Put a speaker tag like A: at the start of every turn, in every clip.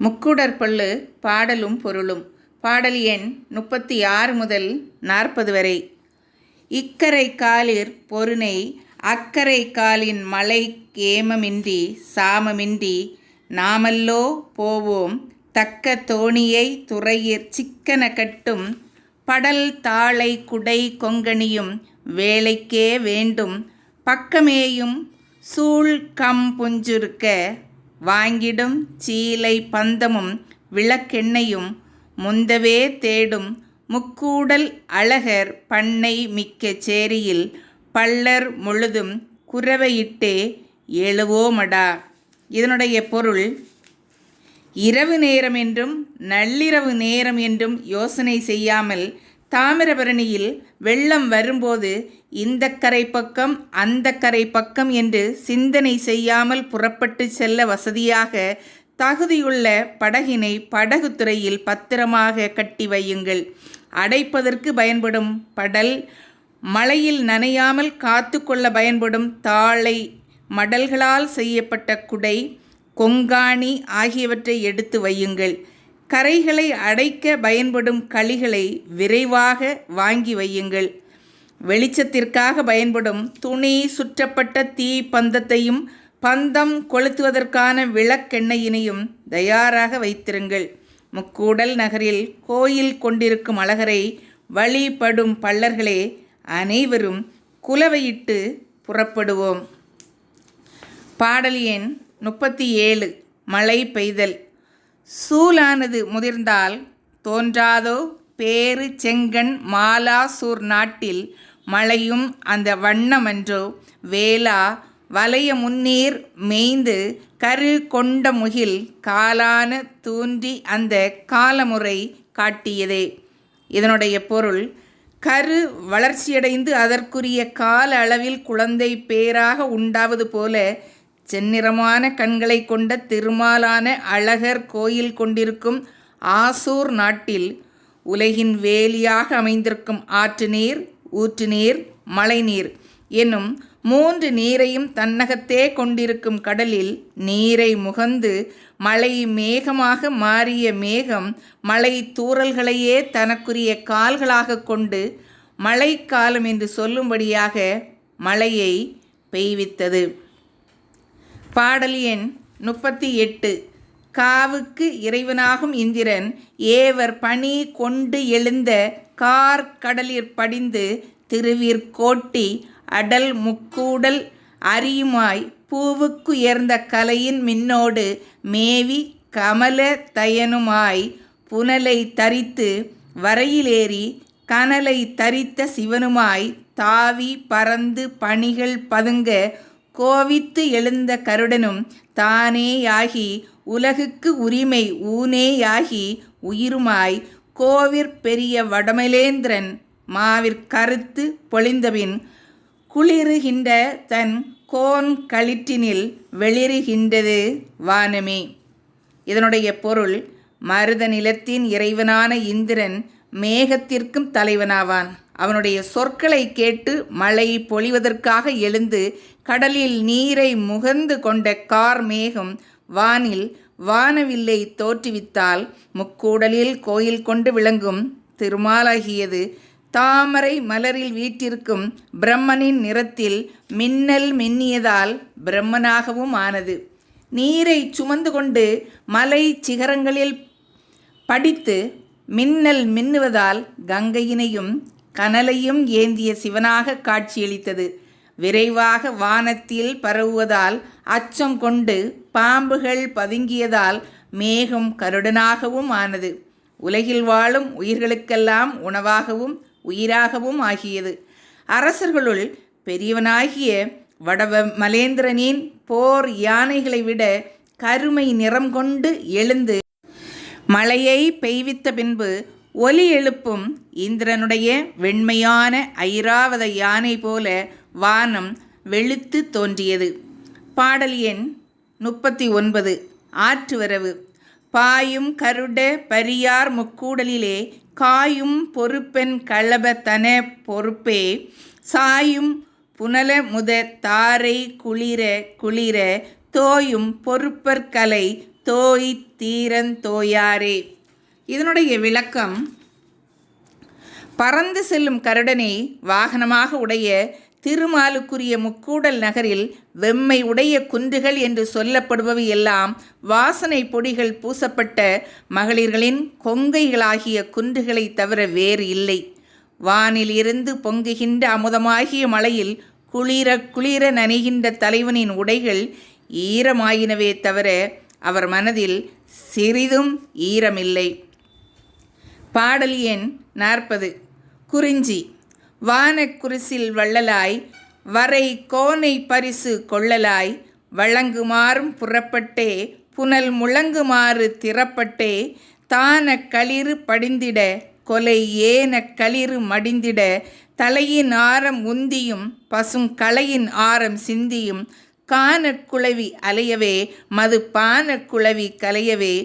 A: முக்குடற்பள்ளு பாடலும் பொருளும். பாடல் எண் முப்பத்தி ஆறு முதல் நாற்பது வரை. இக்கரை காலிற் பொருணை அக்கரை காலின் மலை கேமமின்றி சாமமின்றி நாமல்லோ போவோம். தக்க தோணியை துறையிற் சிக்கன கட்டும் படல் தாளை குடை கொங்கணியும் வேலைக்கே வேண்டும். பக்கமேயும் சூழ் கம் புஞ்சுருக்க வாங்கிடும் சீலை பந்தமும் விளக்கெண்ணையும் முந்தவே தேடும் முக்கூடல் அழகர் பண்ணை மிக்க சேரியில் பள்ளர் முழுதும் குறவையிட்டே எழுவோமடா. இதனுடைய பொருள் இரவு நேரம் என்றும் நள்ளிரவு நேரம் என்றும் யோசனை செய்யாமல் தாமிரபரணியில் வெள்ளம் வரும்போது இந்த கரை பக்கம் அந்த கரை பக்கம் என்று சிந்தனை செய்யாமல் புறப்பட்டு செல்ல வசதியாக தகுதியுள்ள படகினை படகுத்துறையில் பத்திரமாக கட்டி வையுங்கள். அடைப்பதற்கு பயன்படும் படல் மழையில் நனையாமல் காத்து கொள்ள பயன்படும் தாளை மடல்களால் செய்யப்பட்ட குடை கொங்காணி ஆகியவற்றை எடுத்து வையுங்கள். கரைகளை அடைக்க பயன்படும் களிகளை விரைவாக வாங்கி வையுங்கள். வெளிச்சத்திற்காக பயன்படும் துணி சுற்றப்பட்ட தீ பந்தத்தையும் பந்தம் கொளுத்துவதற்கான விளக்கெண்ணெயினையும் தயாராக வைத்திருங்கள். முக்கூடல் நகரில் கோயில் கொண்டிருக்கும் அழகரை வழிபடும் பல்லர்களே அனைவரும் குலவையிட்டு புறப்படுவோம். பாடல் எண் முப்பத்தி ஏழு மழை பெய்தல். சூலானது முதிர்ந்தால் தோன்றாதோ? பேரு செங்கன் மாலாசூர் நாட்டில் மழையும் அந்த வண்ணமன்றோ? வேளா வலைய முன்னீர் மேய்ந்து கரு கொண்ட முகில் காலான தூன்றி அந்த காலமுறை காட்டியதே. இதனுடைய பொருள் கரு வளர்ச்சியடைந்து அதற்குரிய கால அளவில் குழந்தை பேராக உண்டாவது போல செந்நிறமான கண்களை கொண்ட திருமாலான அழகர் கோயில் கொண்டிருக்கும் ஆசூர் நாட்டில் உலகின் வேலியாக அமைந்திருக்கும் ஆற்று நீர் ஊற்று நீர் மழைநீர் என்னும் மூன்று நீரையும் தன்னகத்தே கொண்டிருக்கும் கடலில் நீரை முகந்து மழை மேகமாக மாறிய மேகம் மழை தூறல்களையே தனக்குரிய கால்களாக கொண்டு மழைக்காலம் என்று சொல்லும்படியாக மழையை பெய்வித்தது. பாடல் எண் முப்பத்தி எட்டு காவுக்கு இறைவனாகும் இந்திரன் ஏவர் பணி கொண்டு எழுந்த கார் கடலிற் படிந்து திருவிற்கோட்டி அடல் முக்கூடல் அரியுமாய் பூவுக்குயர்ந்த கலையின் மின்னோடு மேவி கமல தயனுமாய் புனலை தரித்து வரையிலேறி கனலை தரித்த சிவனுமாய் தாவி பறந்து பணிகள் பதுங்க கோவித்து எழுந்த கருடனும் தானேயாகி உலகுக்கு உரிமை ஊனேயாகி உயிருமாய் கோவிற் பெரிய வடமலேந்திரன் மாவிற்கருத்து பொழிந்தபின் குளிருகின்ற தன் கோன் களிற்றினில் வெளிருகின்றது வானமே. இதனுடைய பொருள் மருத நிலத்தின் இறைவனான இந்திரன் மேகத்திற்கும் தலைவனாவான். அவனுடைய சொற்களை கேட்டு மழை பொழிவதற்காக எழுந்து கடலில் நீரை முகந்து கொண்ட கார் மேகம் வானில் வானவில்லை தோற்றுவித்தால் முக்கூடலில் கோயில் கொண்டு விளங்கும் திருமாலாகியது. தாமரை மலரில் வீட்டிற்கும் பிரம்மனின் நிறத்தில் மின்னல் மின்னியதால் பிரம்மனாகவும் ஆனது. நீரை சுமந்து கொண்டு மலை சிகரங்களில் படித்து மின்னல் மின்னுவதால் கங்கையினையும் கனலையும் ஏந்திய சிவனாக காட்சியளித்தது. விரைவாக வானத்தில் பரவுவதால் அச்சம் கொண்டு பாம்புகள் பதுங்கியதால் மேகம் கருடனாகவும் ஆனது. உலகில் வாழும் உயிர்களுக்கெல்லாம் உணவாகவும் உயிராகவும் ஆகியது. அரசர்களுள் பெரியவனாகிய வடவ மலேந்திரனின் போர் யானைகளை விட கருமை நிறம் கொண்டு எழுந்து மழையை பெய்வித்த பின்பு ஒலி எழுப்பும் இந்திரனுடைய வெண்மையான ஐராவத யானை போல வானம் வெளுத்து தோன்றியது. பாடல் எண் முப்பத்தி ஒன்பது ஆற்றுவரவு பாயும் கருட பரியார் முக்கூடலிலே காயும் பொறுப்பென் களபத்தன பொறுப்பே. சாயும் புனல முத தாரை குளிர குளிர தோயும் பொறுப்பற்கலை தோய் தீரன் தோயாரே. இதனுடைய விளக்கம் பறந்து செல்லும் கருடனை வாகனமாக உடைய திருமாலுக்குரிய முக்கூடல் நகரில் வெம்மை உடைய குன்றுகள் என்று சொல்லப்படுபவை எல்லாம் வாசனை பொடிகள் பூசப்பட்ட மகளிர்களின் கொங்கைகளாகிய குன்றுகளை தவிர வேறு இல்லை. வானில் இருந்து பொங்குகின்ற அமுதமாகிய மலையில் குளிர குளிர நனைகின்ற தலைவனின் உடைகள் ஈரமாயினவே தவிர அவர் மனதில் சிறிதும் ஈரமில்லை. பாடல் எண் நாற்பது. குறிஞ்சி. வானக்குரிசில் வள்ளலாய் வரை கோனை பரிசு கொள்ளலாய் வழங்குமாறும் புறப்பட்டே புனல் முழங்குமாறு திறப்பட்டே தான களிறு படிந்திட கொலை ஏன களிறு மடிந்திட தலையின் ஆரம் உந்தியும் பசும் களையின் ஆரம் சிந்தியும் கானக்குளவி அலையவே மது பானக்குளவி கலையவே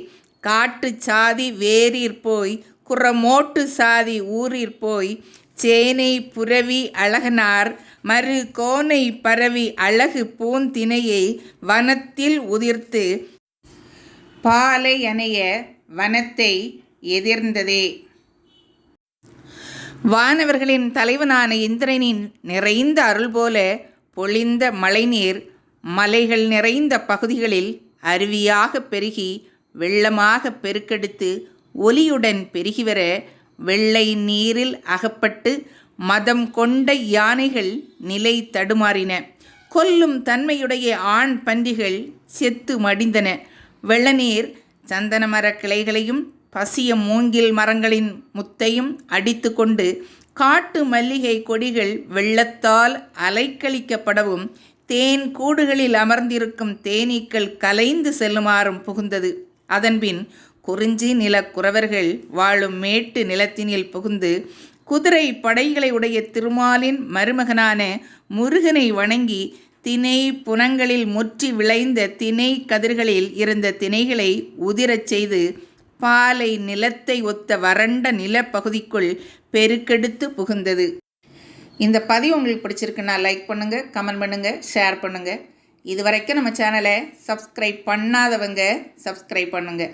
A: காட்டு சாதி வேரீர் போய் குறமோட்டு சாதி ஊரீர் போய் சேனை புரவி அழகனார் மறு கோனை பரவி அழகு பூந்தினையை வனத்தில் உதிர்த்து பாலை அணைய வனத்தை எதிர்ந்ததே. வானவர்களின் தலைவனான இந்திரனின் நிறைந்த அருள் போல பொழிந்த மழைநீர் மலைகள் நிறைந்த பகுதிகளில் அருவியாக பெருகி வெள்ளமாக பெருக்கெடுத்து ஒலியுடன் பெருகிவர வெள்ளை நீரில் அகப்பட்டு மதம் கொண்ட யானைகள் நிலை தடுமாறின. கொல்லும் தன்மையுடைய ஆண் பன்றிகள் செத்து மடிந்தன. வெள்ளநீர் சந்தன மர கிளைகளையும் பசிய மூங்கில் மரங்களின் முத்தையும் அடித்து கொண்டு காட்டு மல்லிகை கொடிகள் வெள்ளத்தால் அலைக்கழிக்கப்படவும் தேன் கூடுகளில் அமர்ந்திருக்கும் தேனீக்கள் கலைந்து செல்லுமாறும் புகுந்தது. அதன்பின் குறிஞ்சி நிலக்குறவர்கள் வாழும் மேட்டு நிலத்தினில் புகுந்து குதிரை படைகளை உடைய திருமாலின் மருமகனான முருகனை வணங்கி திணை புனங்களில் முற்றி விளைந்த திணை கதிர்களில் இருந்த திணைகளை உதிரச் செய்து பாலை நிலத்தை ஒத்த வறண்ட நிலப்பகுதிக்குள் பெருக்கெடுத்து புகுந்தது. இந்த பதிவு உங்களுக்கு பிடிச்சிருக்குன்னா லைக் பண்ணுங்கள் கமெண்ட் பண்ணுங்கள் ஷேர் பண்ணுங்கள் இது வரைக்கும் நம்ம சேனலை சப்ஸ்கிரைப் பண்ணாதவங்க சப்ஸ்கிரைப் பண்ணுங்கள்